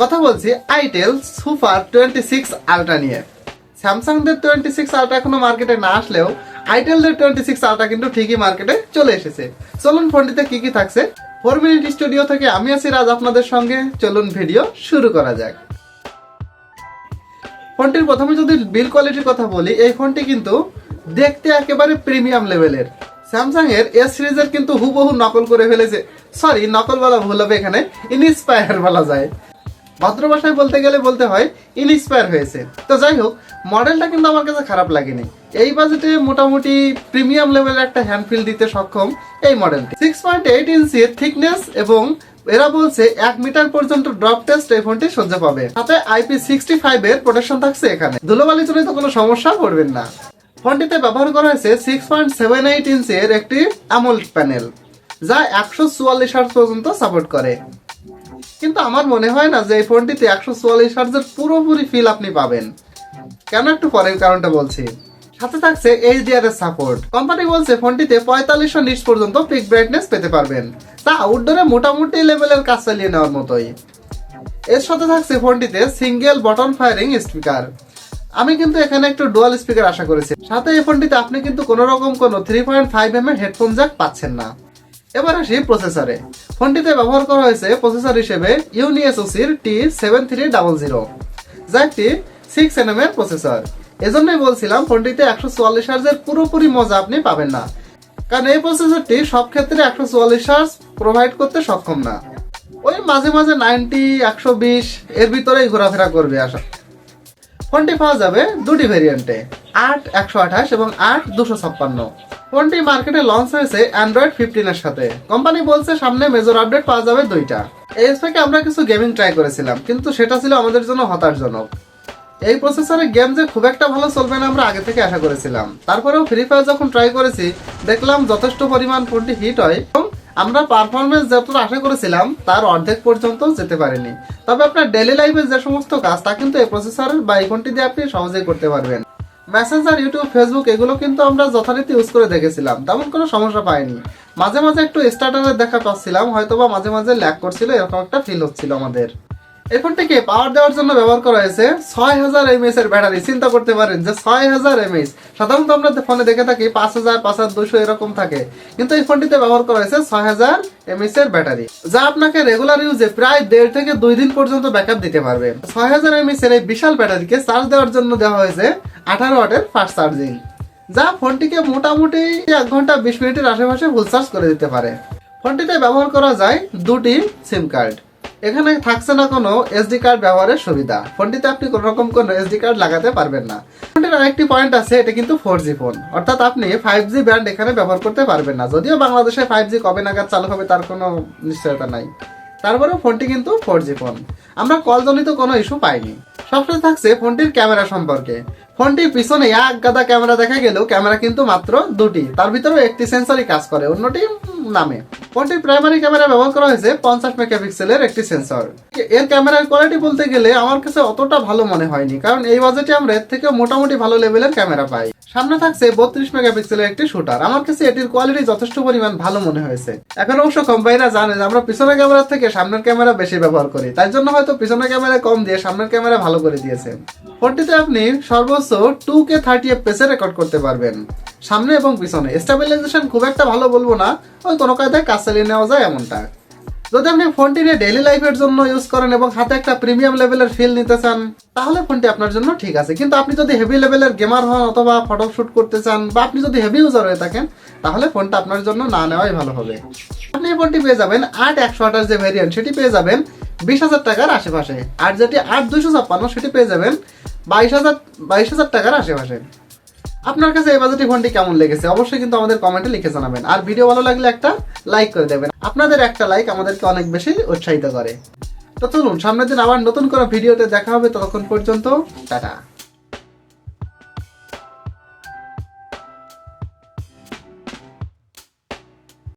কথা বলছি itel super twenty six ultra নিয়ে। স্যামসাংদের টোয়েন্টি সিক্স আলট্রা এখনও মার্কেটে না আসলেও আইটেলদের টোয়েন্টি সিক্স আলট্রা কিন্তু ঠিকই মার্কেটে চলে এসেছে। চলুন ফোনটিতে কি কি থাকছে? ফোর মিনিট স্টুডিও থেকে আমি আছি রাজ আপনাদের সঙ্গে। চলুন ভিডিও শুরু করা যাক। ফোনটির প্রথমে যদি বিল কোয়ালিটির কথা বলি, এই ফোনটি কিন্তু দেখতে একেবারে প্রিমিয়াম লেভেলের স্যামসাং এর এস সিরিজের কিন্তু হুবহু নকল করে ফেলেছে। সরি নকল বলা ভুল হবে এখানে। ইনস্পায়ার বলা যায়। ভদ্র ভাষায় বলতে গেলে বলতে হয় ইনস্পায়ার হয়েছে। তো যাই হোক মডেলটা কিন্তু আমার কাছে খারাপ লাগেনি। এই বাজেটে মোটামুটি প্রিমিয়াম লেভেলের একটা হ্যান্ডফিল দিতে সক্ষম এই মডেলটি সিক্স পয়েন্ট এইট ইঞ্চির থিকনেস এবং এরা বলছে এক মিটার পর্যন্ত ড্রপ টেস্ট এই ফোনটি সহ্য পাবে। সাথে আইপি সিক্সটি ফাইভ এর প্রোটেকশন থাকছে এখানে। ধুলোবালি জনিত কোনো সমস্যা পড়বেন না। ফোনটিতে ব্যবহার করা হয়েছে সিক্স পয়েন্ট সেভেন এইট ইঞ্চের একটি আমোল্ড প্যানেল যা একশো চুয়াল্লিশ পর্যন্ত সাপোর্ট করে। কিন্তু আমার মনে হয় না যে এই ফোনটিতে একশো চুয়াল্লিশ হার্জের পুরোপুরি ফিল আপনি পাবেন। কেন একটু পরের কারণটা বলছি? সাথে থাকছে এইচডিআর এর সাপোর্ট কোম্পানি বলছে ফোনটিতে পঁয়তাল্লিশশো নিচ পর্যন্ত পিক ব্রাইটনেস পেতে পারবেন। তা আউটডোরে মোটামুটি লেভেলের কাজ চালিয়ে নেওয়ার মতোই। এর সাথে থাকছে ফোনটিতে সিঙ্গেল বটন ফায়ারিং স্পিকার আমি কিন্তু এখানে একটু ডুয়াল স্পিকার আশা করেছি। সাথে এই ফোনটিতে আপনি কিন্তু কোনো রকম কোনো থ্রি পয়েন্ট ফাইভ এম এর হেডফোন জ্যাক পাচ্ছেন না। এবার আসি প্রসেসরে ফোনটিতে ব্যবহার করা হয়েছে প্রসেসর হিসেবে ইউনিএসওসির T seven three double zero যা একটি সিক্স এন এম এর প্রসেসর এজন্যই বলছিলাম ফোনটিতে একশো চুয়াল্লিশ হার্জের পুরোপুরি মজা আপনি পাবেন না। কারণ এই প্রসেসরটি সব ক্ষেত্রে একশো চুয়াল্লিশ হার্জ প্রোভাইড করতে সক্ষম না। ওই মাঝে মাঝে নাইনটি, একশো বিশ, এর ভিতরেই ঘোরাফেরা করবে আসা ফোনটি পাওয়া যাবে দুটি ভেরিয়েন্টে আট একশো আঠাশ এবং আট দুশো ছাপ্পান্ন। ফোনটি মার্কেটে লঞ্চ হয়েছে অ্যান্ড্রয়েড ফিফটিনের সাথে। কোম্পানি বলছে সামনে মেজর আপডেট পাওয়া যাবে দুইটা। এই স্পেকে আমরা কিছু গেমিং ট্রাই করেছিলাম, কিন্তু সেটা ছিল আমাদের জন্য হতাশজনক। এই প্রসেসরে গেম যে খুব একটা ভালো চলবে না আমরা আগে থেকে আশা করেছিলাম। তারপরেও ফ্রি ফায়ার যখন ট্রাই করেছি, দেখলাম যথেষ্ট পরিমাণ ফোনটি হিট হয় এবং আমরা পারফরমেন্স যতটা আশা করেছিলাম, তার অর্ধেক পর্যন্ত যেতে পারিনি। তবে আপনার ডেলি লাইফে যে সমস্ত কাজ, তা কিন্তু এই প্রসেসর বা এই ফোনটি দিয়ে আপনি সহজেই করতে পারবেন। মেসেঞ্জার ইউটিউব ফেসবুক এগুলো কিন্তু আমরা যথারীতি ইউজ করে দেখেছিলাম। তেমন কোনো সমস্যা পাইনি। মাঝে মাঝে একটু স্টার্টারের দেখা পাচ্ছিলাম হয়তো বা মাঝে মাঝে ল্যাক করছিল, এরকম একটা ফিল হচ্ছিল আমাদের। এই ফোনটিকে পাওয়ার দেওয়ার জন্য ব্যবহার করা হয়েছে ছয় হাজার এমএস এর ব্যাটারি চিন্তা করতে পারেন যে ছয় হাজার এমএস সাধারণত আমরা ফোনে দেখে থাকি পাঁচ হাজার পাঁচ হাজার দুশো এরকম থাকে। কিন্তু এই ফোনটিতে ব্যবহার করা হয়েছে ছয় হাজার এমএস এর ব্যাটারি যা আপনাকে রেগুলার ইউজে প্রায় দেড় থেকে দুই দিন পর্যন্ত ব্যাকআপ দিতে পারবে। ছয় হাজার এমএস এর এই বিশাল ব্যাটারিকে চার্জ দেওয়ার জন্য দেওয়া হয়েছে আঠারো ওয়াটের ফাস্ট চার্জিং যা ফোনটিকে মোটামুটি এক ঘণ্টা বিশ মিনিটের আশেপাশে ফুল চার্জ করে দিতে পারে। ফোনটিতে ব্যবহার করা যায় দুটি সিম কার্ড এখানে থাকছে না কোনো এসডি কার্ড ব্যবহারের সুবিধা। ফোনটিতে আপনি কোনো রকম কোনো এসডি কার্ড লাগাতে পারবেন না। ফোনটির আরেকটি পয়েন্ট আছে, এটা কিন্তু ফোর জি ফোন অর্থাৎ আপনি ফাইভ জি ব্র্যান্ড এখানে ব্যবহার করতে পারবেন না। যদিও বাংলাদেশে ফাইভ জি কবে নাগাদ চালু হবে তার কোনো নিশ্চয়তা নাই। তারপরেও ফোনটি কিন্তু ফোর জি ফোন আমরা কলজনিত কোনো ইস্যু পাইনি। সবশেষে থাকছে ফোনটির ক্যামেরা সম্পর্কে। ফোনটির পিছনে এক গাদা ক্যামেরা দেখা গেলেও ক্যামেরা কিন্তু মাত্র দুটি। তার ভিতরেও একটি সেন্সরই কাজ করে, অন্যটি নামে। ফোনটির প্রাইমারি ক্যামেরা ব্যবহার করা হয়েছে পঞ্চাশ মেগাপিক্সেলের একটি সেন্সর এর ক্যামেরার কোয়ালিটি বলতে গেলে আমার কাছে অতটা ভালো মনে হয়নি, কারণ এই বাজেটে আমরা এর থেকে মোটামুটি ভালো লেভেলের ক্যামেরা পাই। সামনে থাকছে বত্রিশ মেগাপিক্সেলের একটি শুটার আমার কাছে এটির কোয়ালিটি যথেষ্ট পরিমাণ ভালো মনে হয়েছে। এখন অবশ্য কোম্পানিরা জানে যে আমরা পিছনের ক্যামেরা থেকে সামনের ক্যামেরা বেশি ব্যবহার করি। তাই জন্য হয়তো পিছনের ক্যামেরা কম দিয়ে সামনের ক্যামেরা ভালো করে দিয়েছে। ফোনটিতে আপনি সর্বোচ্চ two K thirty F record করতে পারবেন। সামনে এবং পিছনে। স্টেবিলাইজেশন খুব একটা ভালো বলব না, ওই কোনো কায়দায় কাজ চালিয়ে নেওয়া যায় এমনটা। যদি আপনি ফোনটি নিয়ে ডেইলি লাইফের জন্য ইউজ করেন এবং হাতে একটা প্রিমিয়াম লেভেলের ফিল নিতে চান, তাহলে ফোনটি আপনার জন্য ঠিক আছে। কিন্তু আপনি যদি হেভি লেভেলের গেমার হন অথবা ফটো শুট করতে চান বা আপনি যদি হেভি ইউজার হয়ে থাকেন, তাহলে ফোনটা আপনার জন্য না নেওয়াই ভালো হবে। আপনি ফোনটি পেয়ে যাবেন আট একশো আঠাশ যে ভ্যারিয়েন্ট সেটি পেয়ে যাবেন বিশ হাজার টাকার আশেপাশে। আর যেটি আট দুইশো ছাপ্পান্ন, সেটি পেয়ে যাবেন বাইশ হাজার বাইশ হাজার টাকার আশেপাশে। আপনার কাছে এই বাজেটে ফোনটি কেমন লেগেছে? অবশ্যই কিন্তু আমাদের কমেন্টে লিখে জানাবেন। আর ভিডিও ভালো লাগলে একটা লাইক করে দেবেন। আপনাদের একটা লাইক আমাদেরকে অনেক বেশি উৎসাহিত করে। তো চলুন, সামনের দিন আবার নতুন কোনো ভিডিওতে দেখা হবে। ততক্ষণ পর্যন্ত, টাটা।